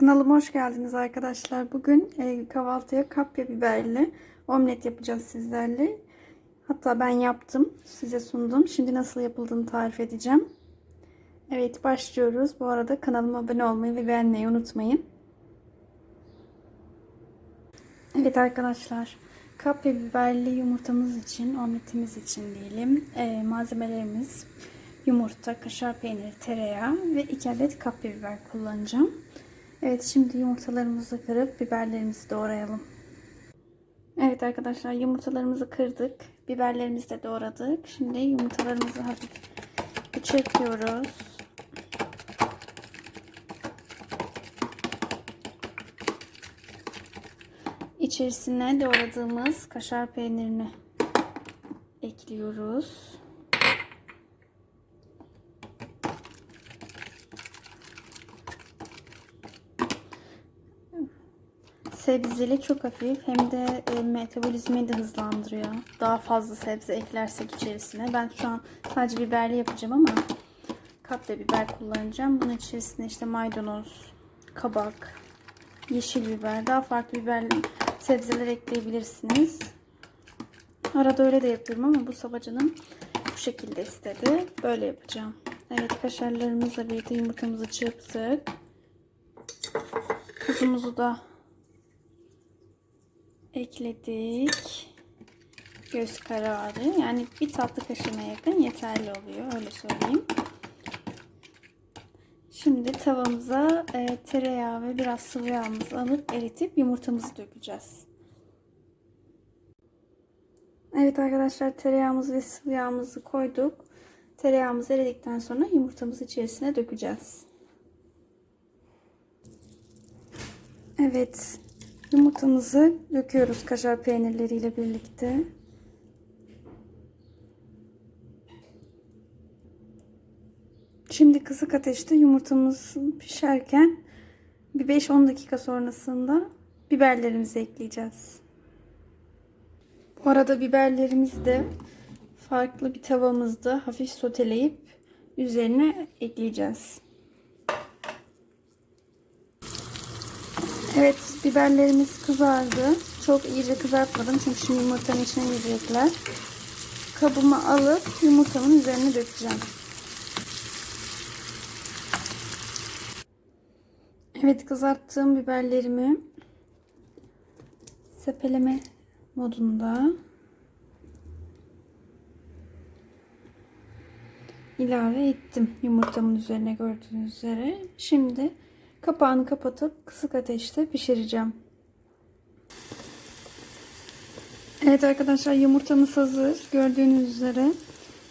Kanalıma hoş geldiniz arkadaşlar. Bugün e, kahvaltıya kapya biberli omlet yapacağız sizlerle. Hatta ben yaptım, size sundum. Şimdi nasıl yapıldığını tarif edeceğim. Evet başlıyoruz. Bu arada kanalıma abone olmayı ve beğenmeyi unutmayın. Evet arkadaşlar, kapya biberli yumurtamız için, omletimiz için diyelim. E, malzemelerimiz yumurta, kaşar peyniri, tereyağı ve 2 adet kapya biber kullanacağım. Evet şimdi yumurtalarımızı kırıp biberlerimizi doğrayalım. Evet arkadaşlar yumurtalarımızı kırdık. Biberlerimizi de doğradık. Şimdi yumurtalarımızı hafif çırpıyoruz. İçerisine doğradığımız kaşar peynirini ekliyoruz. Sebzeli çok hafif hem de e, metabolizmayı da hızlandırıyor. Daha fazla sebze eklersek içerisine. Ben şu an sadece biberli yapacağım ama kapya biber kullanacağım. Bunun içerisine işte maydanoz, kabak, yeşil biber, daha farklı biber sebzeler ekleyebilirsiniz. Arada öyle de yapıyorum ama bu sabacanım bu şekilde istedi. Böyle yapacağım. Evet kaşarlarımızla birlikte yumurtamızı çırptık. Tuzumuzu da ekledik. Göz kararı. Yani bir tatlı kaşığına yakın yeterli oluyor. Öyle söyleyeyim. Şimdi tavamıza e, tereyağı ve biraz sıvı yağımızı alıp eritip yumurtamızı dökeceğiz. Evet arkadaşlar tereyağımızı ve sıvı yağımızı koyduk. Tereyağımız eridikten sonra yumurtamızı içerisine dökeceğiz. Evet Yumurtamızı döküyoruz kaşar peynirleriyle birlikte. Şimdi kısık ateşte yumurtamız pişerken bir 5-10 dakika sonrasında biberlerimizi ekleyeceğiz. Bu arada biberlerimizi de farklı bir tavamızda hafif soteleyip üzerine ekleyeceğiz. Evet biberlerimiz kızardı. Çok iyice kızartmadım çünkü şimdi yumurtanın içine girecekler. Kabıma alıp yumurtamın üzerine dökeceğim. Evet kızarttığım biberlerimi sepeleme modunda ilave ettim yumurtamın üzerine gördüğünüz üzere. Şimdi Kapağını kapatıp kısık ateşte pişireceğim. Evet arkadaşlar yumurtamız hazır. Gördüğünüz üzere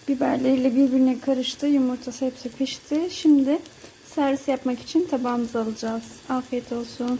biberleriyle birbirine karıştı. Yumurtası hepsi pişti. Şimdi servis yapmak için tabağımıza alacağız. Afiyet olsun.